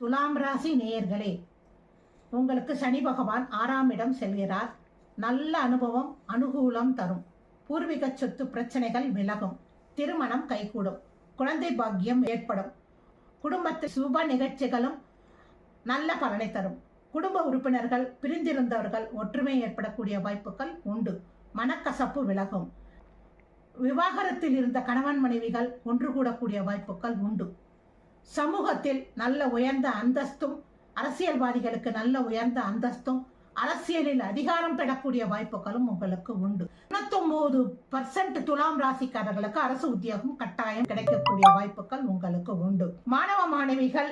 துலாம் ராசி நேயர்களே உங்களுக்கு சனி பகவான் ஆறாம் இடம் செல்கிறார். நல்ல அனுபவம் அனுகூலம் தரும். பூர்வீக சொத்து பிரச்சனைகள் விலகும். திருமணம் கைகூடும். குழந்தை பாக்கியம் ஏற்படும். குடும்பத்து சுப நிகழ்ச்சிகளும் நல்ல பலனை தரும். குடும்ப உறுப்பினர்கள் பிரிந்திருந்தவர்கள் ஒற்றுமை ஏற்படக்கூடிய வாய்ப்புகள் உண்டு. மனக்கசப்பு விலகும். விவாகரத்தில் இருந்த கணவன் மனைவிகள் ஒன்று கூடக்கூடிய வாய்ப்புகள் உண்டு. சமூகத்தில் நல்ல உயர்ந்த அந்தஸ்தும் அரசியல்வாதிகளுக்கு நல்ல உயர்ந்த அந்தஸ்தும் அரசியலில் அதிகாரம் பெறக்கூடிய வாய்ப்புகளும் உங்களுக்கு உண்டு. தொண்ணூத்தொன்பது பர்சன்ட் துலாம் ராசிக்காரர்களுக்கு அரசு உத்தியோகம் கட்டாயம் கிடைக்கக்கூடிய வாய்ப்புகள் உங்களுக்கு உண்டு. மாணவ மாணவிகள்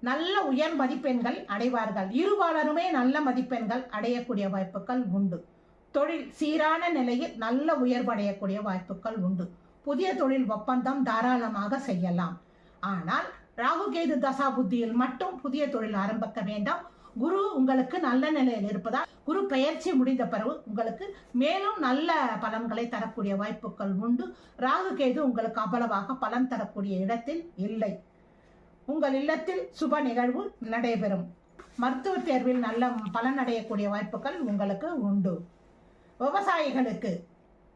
நல்ல உயர் மதிப்பெண்கள் அடைவார்கள். இருபாலருமே நல்ல மதிப்பெண்கள் அடையக்கூடிய வாய்ப்புகள் உண்டு. தொழில் சீரான நிலையில் நல்ல உயர்வடையக்கூடிய வாய்ப்புகள் உண்டு. புதிய தொழில் ஒப்பந்தம் தாராளமாக செய்யலாம். ஆனால் ராகுகேது தசா புத்தியில் மட்டும் புதிய தொழில் ஆரம்பிக்க வேண்டாம். குரு உங்களுக்கு நல்ல நிலையில் இருப்பதால் குரு பெயர்ச்சி முடிந்த பிறகு உங்களுக்கு மேலும் நல்ல பலன்களை தரக்கூடிய வாய்ப்புகள் உண்டு. ராகு கேது உங்களுக்கு அவ்வளவாக பலன் தரக்கூடிய இடத்தில் இல்லை. உங்கள் இல்லத்தில் சுப நிகழ்வு நடைபெறும். மருத்துவ தேர்வில் நல்ல பலன் அடையக்கூடிய வாய்ப்புகள் உங்களுக்கு உண்டு. விவசாயிகளுக்கு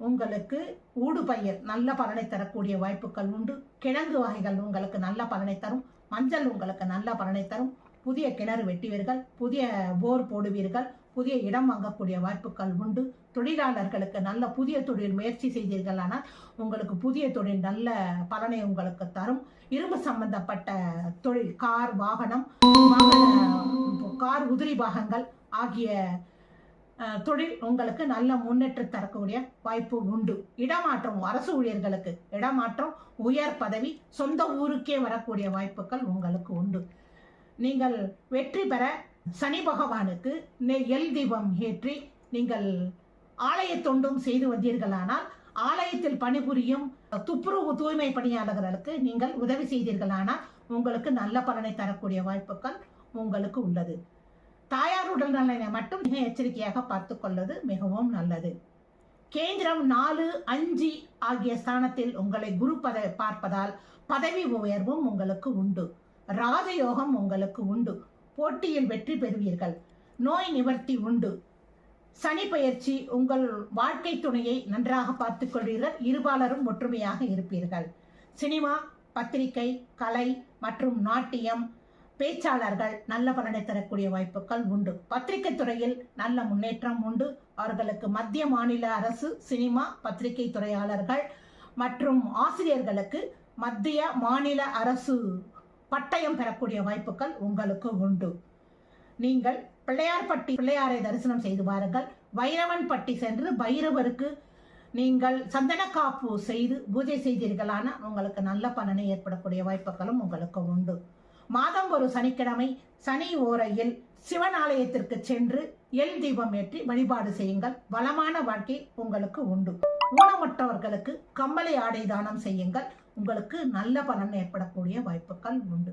உங்களுக்கு ஊடுபயிர் நல்ல பலனை தரக்கூடிய வாய்ப்புகள் உண்டு. கிழங்கு வகைகள் உங்களுக்கு நல்ல பலனை தரும். மஞ்சள் உங்களுக்கு நல்ல பலனை தரும். புதிய கிணறு வெட்டுவீர்கள். புதிய போர் போடுவீர்கள். புதிய இடம் வாங்கக்கூடிய வாய்ப்புகள் உண்டு. தொழிலாளர்களுக்கு நல்ல புதிய தொழில் முயற்சி செய்தீர்கள் ஆனால் உங்களுக்கு புதிய தொழில் நல்ல பலனை உங்களுக்கு தரும். இரும்பு சம்பந்தப்பட்ட தொழில் கார் வாகனம் வாகன கார் உதிரி பாகங்கள் ஆகிய தொழில் உங்களுக்கு நல்ல முன்னேற்றம் தரக்கூடிய வாய்ப்பு உண்டு. இடமாற்றம் அரசு ஊழியர்களுக்கு இடமாற்றம் உயர் பதவி சொந்த ஊருக்கே வரக்கூடிய வாய்ப்புகள் உங்களுக்கு உண்டு. நீங்கள் வெற்றி பெற சனி பகவானுக்கு எல் தீபம் ஏற்றி நீங்கள் ஆலய தொண்டும் செய்து வந்தீர்களானால் ஆலயத்தில் பணிபுரியும் துப்புரவு தூய்மை பணியாளர்களுக்கு நீங்கள் உதவி செய்தீர்களானால் உங்களுக்கு நல்ல பலனை தரக்கூடிய வாய்ப்புகள் உங்களுக்கு உள்ளது. உடல் நலனை மட்டும் மிக எச்சரிக்கையாக பார்த்து கொள்வது மிகவும் நல்லது. கேந்திரம் நாலு அஞ்சு ஆகிய ஸ்தானத்தில் உங்களை குரு பத பார்ப்பதால் பதவி உயர்வும் உங்களுக்கு உண்டு. ராஜயோகம் உங்களுக்கு உண்டு. போட்டியில் வெற்றி பெறுவீர்கள். நோய் நிவர்த்தி உண்டு. சனி பயிற்சி உங்கள் வாழ்க்கை துணையை நன்றாக பார்த்துக் கொள்வீர்கள். இருபாலரும் ஒற்றுமையாக இருப்பீர்கள். சினிமா பத்திரிகை கலை மற்றும் நாட்டியம் பேச்சாளர்கள் நல்ல பலனை தரக்கூடிய வாய்ப்புகள் உண்டு. பத்திரிகை துறையில் நல்ல முன்னேற்றம் உண்டு. அவர்களுக்கு மத்திய மாநில அரசு சினிமா பத்திரிகை துறையாளர்கள் மற்றும் ஆசிரியர்களுக்கு மத்திய மாநில அரசு பட்டயம் பெறக்கூடிய வாய்ப்புகள் உங்களுக்கு உண்டு. நீங்கள் பிள்ளையார்பட்டி பிள்ளையாரை தரிசனம் செய்து வாருங்கள். வைரவன்பட்டி சென்று பைரவருக்கு நீங்கள் சந்தன காப்பு செய்து பூஜை செய்தீர்களான உங்களுக்கு நல்ல பலனை ஏற்படக்கூடிய வாய்ப்புகளும் உங்களுக்கு உண்டு. மாதம் ஒரு சனிக்கிழமை சனி ஓரையில் சிவன் ஆலயத்திற்கு சென்று எல் தீபம் ஏற்றி வழிபாடு செய்யுங்கள். வளமான வாழ்க்கை உங்களுக்கு உண்டு. ஊனமுற்றவர்களுக்கு கம்பளை ஆடை தானம் செய்யுங்கள். உங்களுக்கு நல்ல பலன் ஏற்படக்கூடிய வாய்ப்புகள் உண்டு.